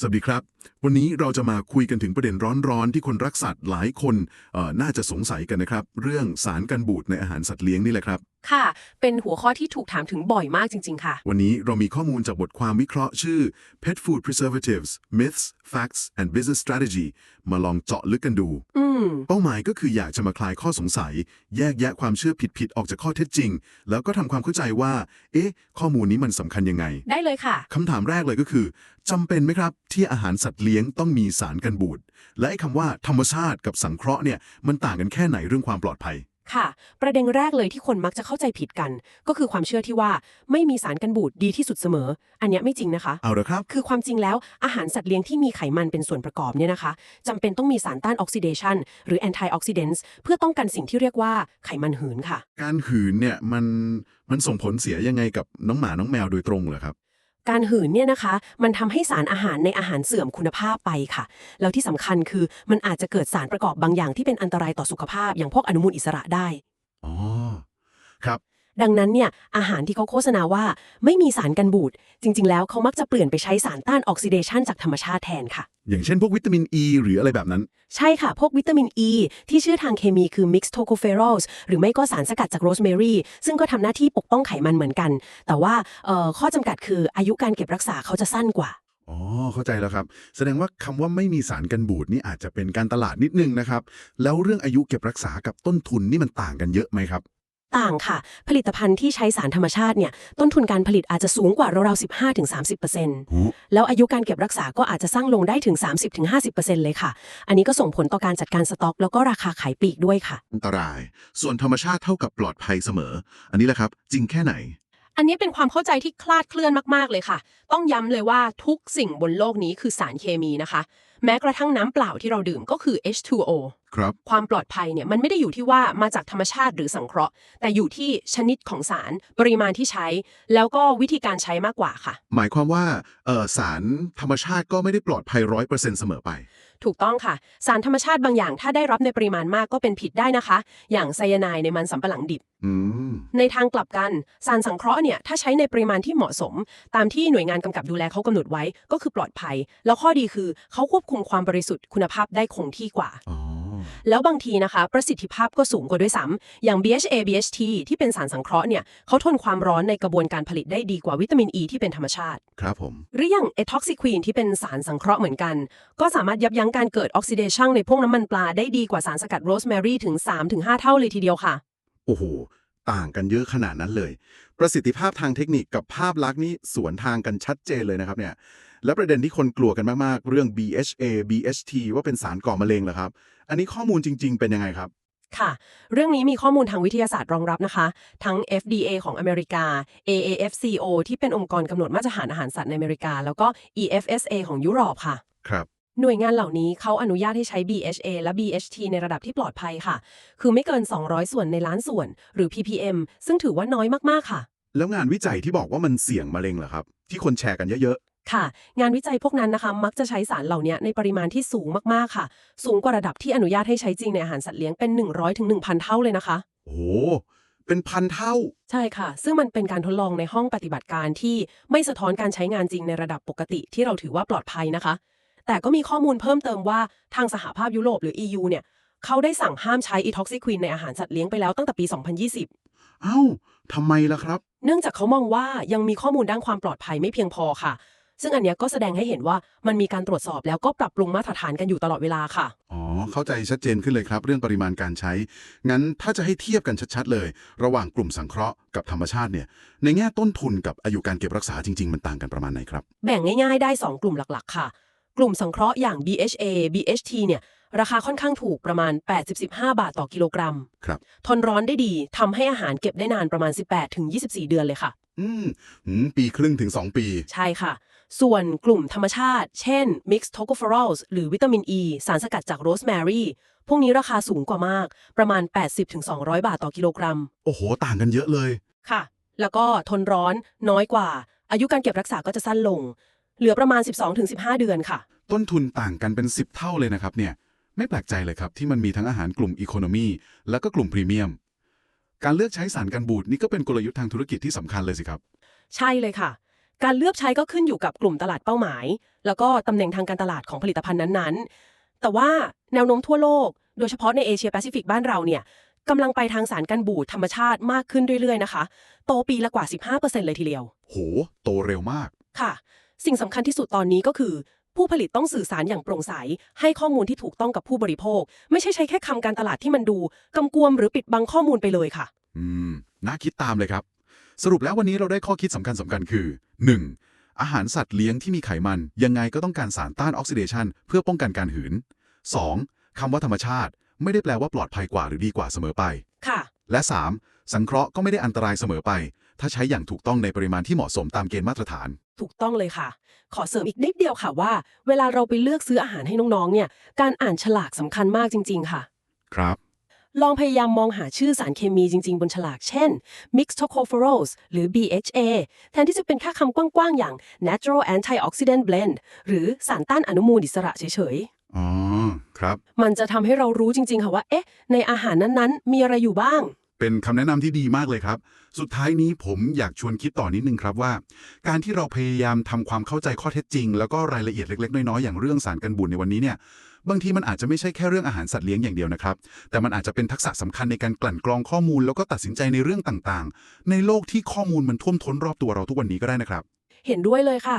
สวัสดีครับ วันนี้เราจะมาคุยกันถึงประเด็นร้อนๆ ที่คนรักสัตว์หลายคนน่าจะสงสัยกันนะครับ เรื่องสารกันบูดในอาหารสัตว์เลี้ยงนี่แหละครับ ค่ะ เป็นหัวข้อที่ถูกถามถึงบ่อยมากจริง ๆ ค่ะ วันนี้เรามีข้อมูลจากบทความวิเคราะห์ชื่อ Pet Food Preservatives Myths Facts and Business Strategy มาลองเจาะลึกกันดู อืม เป้าหมายก็คืออยากจะมาคลายข้อสงสัย แยกแยะความเชื่อผิดๆออกจากข้อเท็จจริง แล้วก็ทำความเข้าใจว่า เอ๊ะ ข้อมูลนี้มันสำคัญยังไง ได้เลยค่ะ คำถามแรกเลยก็คือจำเป็นไหมครับ ที่อาหารสัตว์เลี้ยงต้องมีสารกันบูดและไอ้คำว่าธรรมชาติกับสังเคราะห์เนี่ยมันต่างกันแค่ไหนเรื่องความปลอดภัย ค่ะ ประเด็นแรกเลยที่คนมักจะเข้าใจผิดกัน ก็คือความเชื่อที่ว่าไม่มีสารกันบูดดีที่สุดเสมอ อันเนี้ยไม่จริงนะคะ เอาละครับ คือความจริงแล้วอาหารสัตว์เลี้ยงที่มีไขมันเป็นส่วนประกอบเนี่ยนะคะจำเป็นต้องมีสารต้านออกซิเดชันหรือแอนตี้ออกซิเดนต์เพื่อต้องกันสิ่งที่เรียกว่าไขมันหืนค่ะ การหืนเนี่ยมันมันส่งผลเสียยังไงกับน้องหมาน้องแมวโดยตรงเหรอครับ การหืนเนี่ยนะคะ มันทำให้สารอาหารในอาหารเสื่อมคุณภาพไปค่ะ แล้วที่สำคัญคือมันอาจจะเกิดสารประกอบบางอย่างที่เป็นอันตรายต่อสุขภาพ อย่างพวกอนุมูลอิสระได้ อ๋อ ครับ ดังนั้นเนี่ยอาหารที่เขาโฆษณาว่าไม่มีสารกันบูดจริง ๆ แล้วเขามักจะเปลี่ยนไปใช้สารต้านออกซิเดชันจากธรรมชาติแทนค่ะ อย่างเช่นพวกวิตามินอ e ีหรืออะไรแบบนั้น ใช่ค่ะ พวกวิตามินอ e, ีที่ชื่อทางเคมีคือ mixed tocopherols หรือไม่ก็สารสกัดจากโรสแมรี่ซึ่งก็ทำหน้าที่ปกป้องไขมันเหมือนกัน แต่ว่าเอ่อข้อจำกัดคืออายุการเก็บรักษาเขาจะสั้นกว่าอ๋อ เข้าใจแล้วครับ แสดงว่าคำว่าไม่มีสารกันบูดนี่อาจจะเป็นการตลาดนิดนึงนะครับ แล้วเรื่องอายุเก็บรักษากับต้นทุนนี่มันต่างกันเยอะไหมครับ ต่างค่ะ ผลิตภัณฑ์ที่ใช้สารธรรมชาติเนี่ยต้นทุนการผลิตอาจจะสูงกว่าราวๆ15-30%แล้วอายุการเก็บรักษาก็อาจจะสร้างลงได้ถึง 30-50%เลยค่ะ อันนี้ก็ส่งผลต่อการจัดการสต็อก แล้วก็ราคาขายปลีกด้วยค่ะ อันตราย ส่วนธรรมชาติเท่ากับปลอดภัยเสมอ อันนี้แหละครับ จริงแค่ไหน อันนี้เป็นความเข้าใจที่คลาดเคลื่อนมากๆเลยค่ะ ต้องย้ำเลยว่าทุกสิ่งบนโลกนี้คือสารเคมีนะคะ แม้กระทั่งน้ำเปล่าที่เราดื่มก็คือ H2O ครับ ความปลอดภัยเนี่ยมันไม่ได้อยู่ที่ว่ามาจากธรรมชาติหรือสังเคราะห์ แต่อยู่ที่ชนิดของสารปริมาณที่ใช้ แล้วก็วิธีการใช้มากกว่าค่ะ หมายความว่าเออสารธรรมชาติก็ไม่ได้ปลอดภัยร้อยเปอร์เซ็นต์เสมอไป ถูกต้องค่ะ สารธรรมชาติบางอย่างถ้าได้รับในปริมาณมากก็เป็นผิดได้นะคะ อย่างไซยาไนด์ในมันสำปะหลังดิบ อืม ในทางกลับกัน สารสังเคราะห์เนี่ยถ้าใช้ในปริมาณที่เหมาะสม ตามที่หน่วยงานกำกับดูแลเขากำหนดไว้ก็คือปลอดภัย แล้วข้อดีคือเขาควบคุมความบริสุทธิ์คุณภาพได้คงที่กว่า อ๋อ แล้วบางทีนะคะ ประสิทธิภาพก็สูงกว่าด้วยซ้ำอย่าง BHA BHT ที่เป็นสารสังเคราะห์เนี่ยเขาทนความร้อนในกระบวนการผลิตได้ดีกว่าวิตามินอ e ีที่เป็นธรรมชาติ ครับผม หรืออย่างเอท็อกซิควีนที่เป็นสารสังเคราะห์เหมือนกัน ก็สามารถยับยั้งการเกิดออกซิเดชันในพวกน้ำมันปลาได้ดีกว่าสารสกัดโรสแมรี่ถึง 3-5 เท่าเลยทีเดียวค่ะ โอ้โห ต่างกันเยอะขนาดนั้นเลย ประสิทธิภาพทางเทคนิคกับภาพลักษณ์นี่สวนทางกันชัดเจนเลยนะครับเนี่ยและประเด็นที่คนกลัวกันมาก ๆ เรื่อง BHA BHT ว่าเป็นสารก่อมะเร็งเหรอครับ อันนี้ข้อมูลจริง ๆ เป็นยังไงครับค่ะ เรื่องนี้มีข้อมูลทางวิทยาศาสตร์รองรับนะคะ ทั้ง FDA ของอเมริกา AAFCO ที่เป็นองค์กรกำหนดมาตรฐานอาหารสัตว์ในอเมริกา แล้วก็ EFSA ของยุโรปค่ะ ครับ หน่วยงานเหล่านี้เขาอนุญาตให้ใช้ BHA และ BHT ในระดับที่ปลอดภัยค่ะ คือไม่เกิน 200 ส่วนในล้านส่วน หรือ ppm ซึ่งถือว่าน้อยมากๆค่ะ แล้วงานวิจัยที่บอกว่ามันเสี่ยงมะเร็งเหรอครับ ที่คนแชร์กันเยอะค่ะ งานวิจัยพวกนั้นนะคะ มักจะใช้สารเหล่านี้ในปริมาณที่สูงมากๆค่ะ สูงกว่าระดับที่อนุญาตให้ใช้จริงในอาหารสัตว์เลี้ยงเป็น 100ถึง1,000 เท่าเลยนะคะ ๆ โอ้โหเป็นพันเท่า ใช่ค่ะ ซึ่งมันเป็นการทดลองในห้องปฏิบัติการที่ไม่สะท้อนการใช้งานจริงในระดับปกติที่เราถือว่าปลอดภัยนะคะ แต่ก็มีข้อมูลเพิ่มเติมว่าทางสหภาพยุโรปหรือ EU เนี่ยเขาได้สั่งห้ามใช้อีท็อกซิควินในอาหารสัตว์เลี้ยงไปแล้วตั้งแต่ปี 2020 เอ้าทำไมล่ะครับ เนื่องจากเขามองว่ายังมีข้อมูลด้านความปลอดภัยไม่เพียงพอค่ะ ซึ่งอันเนี้ยก็แสดงให้เห็นว่ามันมีการตรวจสอบแล้วก็ปรับปรุงมาตรฐานกันอยู่ตลอดเวลาค่ะ อ๋อ เข้าใจชัดเจนขึ้นเลยครับ เรื่องปริมาณการใช้ งั้นถ้าจะให้เทียบกันชัดๆเลย ระหว่างกลุ่มสังเคราะห์กับธรรมชาติเนี่ย ในแง่ต้นทุนกับอายุการเก็บรักษาจริง ๆ มันต่างกันประมาณไหนครับ แบ่งง่าย ๆ ได้ 2 กลุ่มหลัก ๆ ค่ะ กลุ่มสังเคราะห์อย่าง BHA BHT เนี่ย ราคาค่อนข้างถูกประมาณ85บาทต่อกิโลกรัม ครับ ทนร้อนได้ดีทำให้อาหารเก็บได้นานประมาณ 18ถึง24 เดือนเลยค่ะ อืมหืมปีครึ่งถึง 2 ปี ใช่ค่ะ ส่วนกลุ่มธรรมชาติ เช่น mixed tocopherols หรือวิตามินอ e, ีสารสกัดจากโรสแมรี่พวกนี้ราคาสูงกว่ามาก ประมาณ 80ถึง200 บาทต่อกิโลกรัม โอ้โห ต่างกันเยอะเลย ค่ะ แล้วก็ทนร้อนน้อยกว่า อายุการเก็บรักษาก็จะสั้นลง เหลือประมาณ 12-15 เดือนค่ะ ต้นทุนต่างกันเป็น 10 เท่าเลยนะครับเนี่ย ไม่แปลกใจเลยครับ ที่มันมีทั้งอาหารกลุ่มอีโคโนมีแล้วก็กลุ่มพรีเมียม การเลือกใช้สารกันบูดนี่ก็เป็นกลยุทธ์ทางธุรกิจที่สำคัญเลยสิครับ ใช่เลยค่ะ การเลือกใช้ก็ขึ้นอยู่กับกลุ่มตลาดเป้าหมาย แล้วก็ตำแหน่งทางการตลาดของผลิตภัณฑ์นั้นๆ แต่ว่าแนวโน้มทั่วโลก โดยเฉพาะในเอเชียแปซิฟิกบ้านเราเนี่ยกำลังไปทางสารกันบูดธรรมชาติมากขึ้นเรื่อยๆนะคะ โตปีละกว่า 15%เลยทีเดียว โห โตเร็วมาก ค่ะ สิ่งสำคัญที่สุดตอนนี้ก็คือ ผู้ผลิตต้องสื่อสารอย่างโปร่งใส ให้ข้อมูลที่ถูกต้องกับผู้บริโภค ไม่ใช่ใช้แค่คำการตลาดที่มันดูกำกวมหรือปิดบังข้อมูลไปเลยค่ะ อืมน่าคิดตามเลยครับ สรุปแล้ววันนี้เราได้ข้อคิดสำคัญสำคัญคือ 1. อาหารสัตว์เลี้ยงที่มีไขมัน ยังไงก็ต้องการสารต้านออกซิเดชันเพื่อป้องกันการหืน 2. คำว่าธรรมชาติ ไม่ได้แปลว่าปลอดภัยกว่าหรือดีกว่าเสมอไป ค่ะ และ 3. สังเคราะห์ก็ไม่ได้อันตรายเสมอไป ถ้าใช้อย่างถูกต้องในปริมาณที่เหมาะสมตามเกณฑ์มาตรฐาน ถูกต้องเลยค่ะ ขอเสริมอีกนิดเดียวค่ะว่า เวลาเราไปเลือกซื้ออาหารให้น้องๆ เนี่ย การอ่านฉลากสำคัญมากจริง ๆ ค่ะ ครับ ลองพยายามมองหาชื่อสารเคมีจริง ๆ บนฉลาก เช่น mixed tocopherols หรือ BHA แทนที่จะเป็นแค่คำกว้าง ๆ อย่าง natural antioxidant blend หรือสารต้านอนุมูลอิสระเฉยอ๋อ ครับๆมันจะทำให้เรารู้จริง ๆ ค่ะว่า เอ๊ะ ในอาหารนั้นๆ มีอะไรอยู่บ้าง เป็นคำแนะนำที่ดีมากเลยครับ สุดท้ายนี้ผมอยากชวนคิดต่อนิดนึงครับว่า การที่เราพยายามทำความเข้าใจข้อเท็จจริง แล้วก็รายละเอียดเล็ก ๆ น้อยๆอย่างเรื่องสารกันบูดในวันนี้เนี่ยบางทีมันอาจจะไม่ใช่แค่เรื่องอาหารสัตว์เลี้ยงอย่างเดียวนะครับ แต่มันอาจจะเป็นทักษะสำคัญในการกลั่นกรองข้อมูล แล้วก็ตัดสินใจในเรื่องต่างๆ ในโลกที่ข้อมูลมันท่วมท้นรอบตัวเราทุกวันนี้ก็ได้นะครับ เห็นด้วยเลยค่ะ